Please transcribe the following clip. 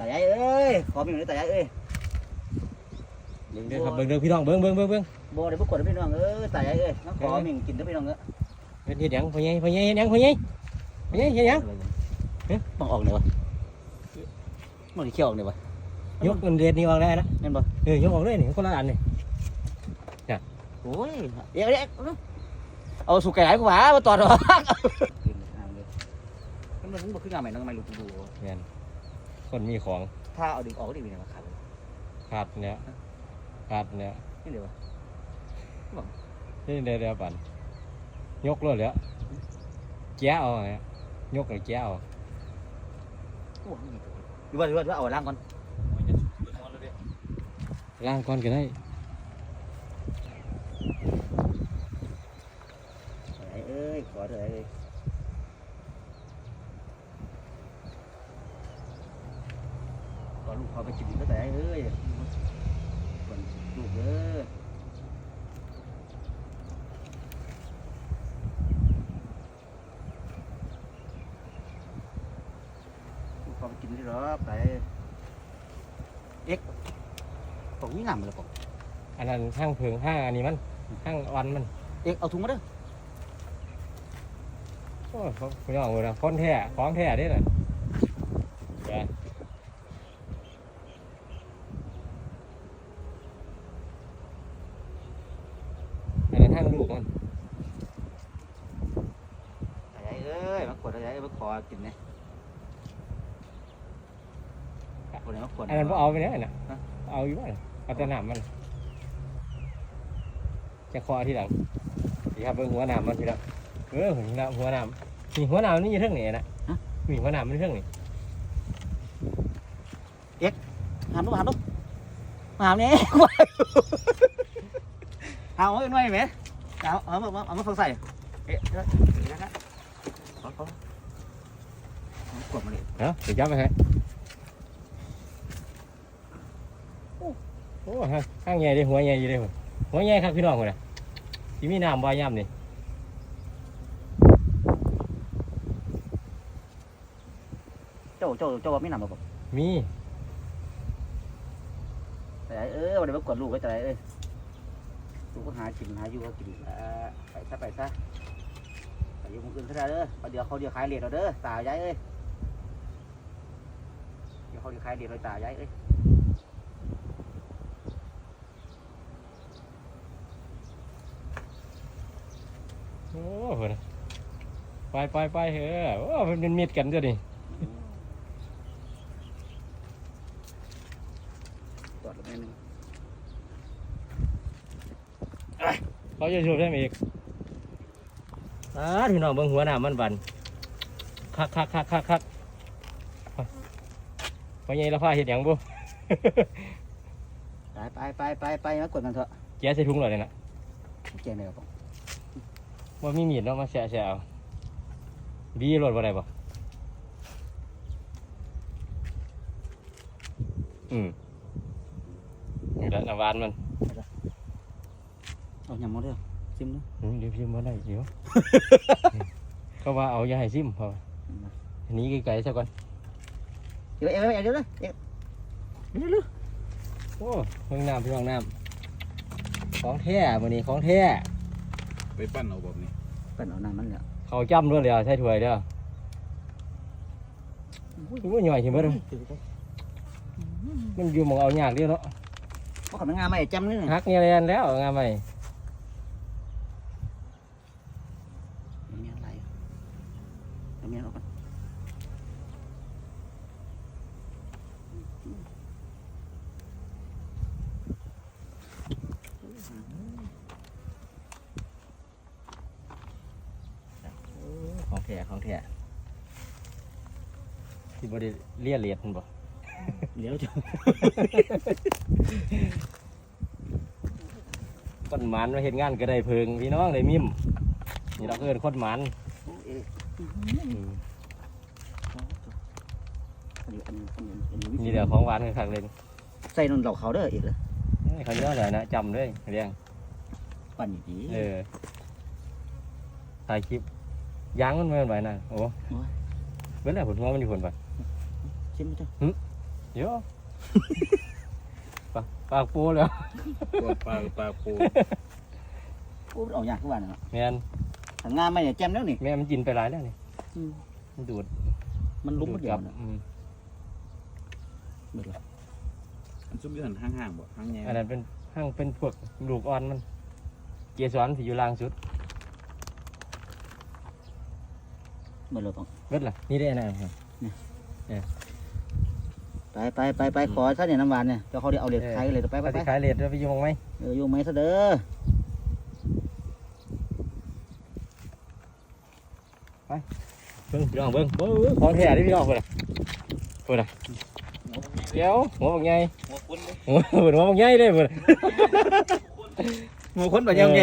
ตายายเอ้ย ขอมีหน่อยตายายเอ้ยเบิ่งเด้อครับเบิ่งเด้อพี่น้องเบิ่งเบิ่งเบิ่งเบิ่งบ่ได้บ่กดพี่น้องเอ้ยตายายเอ้ยมาขอมีกินเด้อพี่น้องเอ้ยเฮ็ดเฮ็ดหยังพ่อใหญ่พ่อใหญ่เฮ็ดหยังพ่อใหญ่พ่อใหญ่เฮ็ดหยังต้องออกเลยวะมันเขี้ยวออกเลยวะยกเงินเดือนนี้ออกได้นะเห็นบ่เออยกออกเลยนี่คนละอันนี่โอ้ยเดี๋ยวเดี๋ยวเอาสุกไก่ไหลกูหวามาตอดหรอมันมันบ่คืองานใหม่น้องใหม่ลูกดูแม่น คนมีของถ้าเอาดึงออกก็ดึงเนี่ยมาขาดเลยขาดเนี่ยขาดเนี่ยนี่เดี๋ยวนี่เดี๋ยวเดี๋ยวปั่นยกเลยแล้วแก้เอาไงยกเลยแก้เอาโอ้ยดูว่าดูว่าดูว่าเอาล่างก่อนล้างก่อนก็ได้เอ้ยขอเถอะ เอ้ยขอลูกขอไปจิบก็แต่เอ้ยคนลูกเอ้ยลูกขอไปกินได้หรอไปเอ็กตรงนี้งามเลยปะอันนั้นห้างเพิงห้างอันนี้มันห้างวันมัน เอ็กเอาถุงมาเด้อโอ้ยเขาพี่น้องเลยนะคนแท้ของแท้เด้เลยแกอันนั้นห้างลูกมัน แต่เอ้ย มากดอะไรมาขอกินเนี่ยคนไหนมากดอันนั้นพอเอาไปเนี่ยนะฮะเอาอยู่บ้านเอาแต่น้ำมัน จะคอที่หลังดีครับเบิ่งหัวน้ำมันพี่ละเออหัวน้ำหัวน้ำมีหัวน้ำนี่อยู่เท่งนี่นะมีหัวน้ำมันอยู่เท่งนี่หามลูกหามลูกหามเนี่ยหามไว้หน่อยไหมเอาเอามาเอามาฟังใส่เอ๊ะเดี๋ยวเดี๋ยวนะ ขอขอเอากดมาเลยเนาะเดี๋ยวจับไปให้โอ้โหห้างห้างใหญ่เลยหัวใหญ่อยู่เลยพุ่นหัวใหญ่ครับพี่น้องคนน่ะที่มีน้ำบ่อย่ำนี่เจ้าเจ้าเจ้าว่าไม่นำหรอกมีแต่เออวันนี้มากดลูกไว้แต่เอ้ยลูกก็หากินหาอยู่ก็กินเออไปซะไปซะ ไปอยู่คนอื่นซะเด้อเดี๋ยวเขาเดี๋ยวขายเหรียญเราเด้อตายายเอ้ยเดี๋ยวเขาเดี๋ยวขายเหรียญเราตายายเอ้ยโอ้โหน่ะไปไปไปเฮ้อโอ้มันเป็นมิดกันจ้ะนี่ตอดลงไปหนึ่งเขาจะชูได้ไหมอีก อ่าพี่น้องเบิ่งหัวน้ำมันบันคักคักคักคักคักพอใหญ่ละผ้าเห็ดหยังบุไปไปไปไปไปมากดกันเถอะแกะใส่ถุงเลยนะเจ๋งเลยครับผมว่ามีมีดเนาะมาแฉะแฉะเอาบีรถบ่ได้บ่อืมนี่แหละน้ำหวานมันเอาหยำมาเด้อ ซิมเด้ออืมเดี๋ยวพิมพ์มาได้เดี๋ยว เขาว่าเอาอย่าให้ซิมพออันนี้ไกลๆซะก่อน เดี๋ยวเอ้ยเดี๋ยวเด้อเดี๋ยวเดี๋ยวเดี๋ยวโอ้เพิ่งน้ำพี่น้องน้ำของแท้วันนี้ของแท้ไปปั้นเอาแบบนี้เป็นเอาน้ำมันเนี่ยเขาจ้ำด้วยเลยใส่ถ้วยเด้อรู้ว่าหน่อยใช่ไหมเด้อมันอยู่หมองเอายากเดียวเนาะเพราะเขาเป็นงานใหม่จำนี่ฮักเนี่ยแลนแล้วงานใหม่มีอะไรมีอะไรออกกัน ของแท้ของแท้ที่บริเลียเลียดมันบ่เดี๋ยวจะคนหมันมาเห็นงานก็ได้เพิงพี่น้องได้มิมนี่เราเอินคนหมันเอ๊ะอืมอันนี้อันนี้อันนี้อันนี้วิธีนี่เดี๋ยวของหวานคักๆเลยใส่นนเหล่าเขาเด้ออีกเลยเขาเยอะเลยนะจำเลยเรียงปั่นอยู่ดีเออถ่ายคลิป ยางมันไม่เป็นไรนะโอ้โอ้ยเว้นแต่ผลหัวมันอยู่ผลไปชิมมาเถอะหึเดี๋ยวปากปากปูแล้วตัวปลาปลาปูโอ้มันออกยากทุกวันเนาะแมนทางงานไม่เนี่ยแจ่มแล้วนี่แม่มันกินไปหลายแล้วนี่มันดูด มันลุ้มมันเดียวดูนะอืมเบิดละอันซุ่มอยู่หันห่างๆบ่ห่างแง่อันนั้นเป็นห้างเป็นพวกลูกอ่อนมัน เกสรที่อยู่ล่างสุด เบิดละต้องเบิดล่ะนี่ได้นะไปไปไปไปขอซะเนี่ยน้ำหวานเนี่ยเจ้าเขาเดี๋ยวเอาเด็ดขายกันเลยไปไปไปไปขายเลทแล้วไปอยุ่งไหมเอออยู่ไหมซะเด้อเบิ้งพี่น้องเบิ้งเบิ้งเบิ้งของแท้ดิพี่น้องเพิ่นน่ะเพิ่นน่ะเดี๋ยวหัวบักใหญ่หัวคุณเลยหัวเพิ่นหัวบักใหญ่เลยเพิ่นหัวคุณแบบยังไง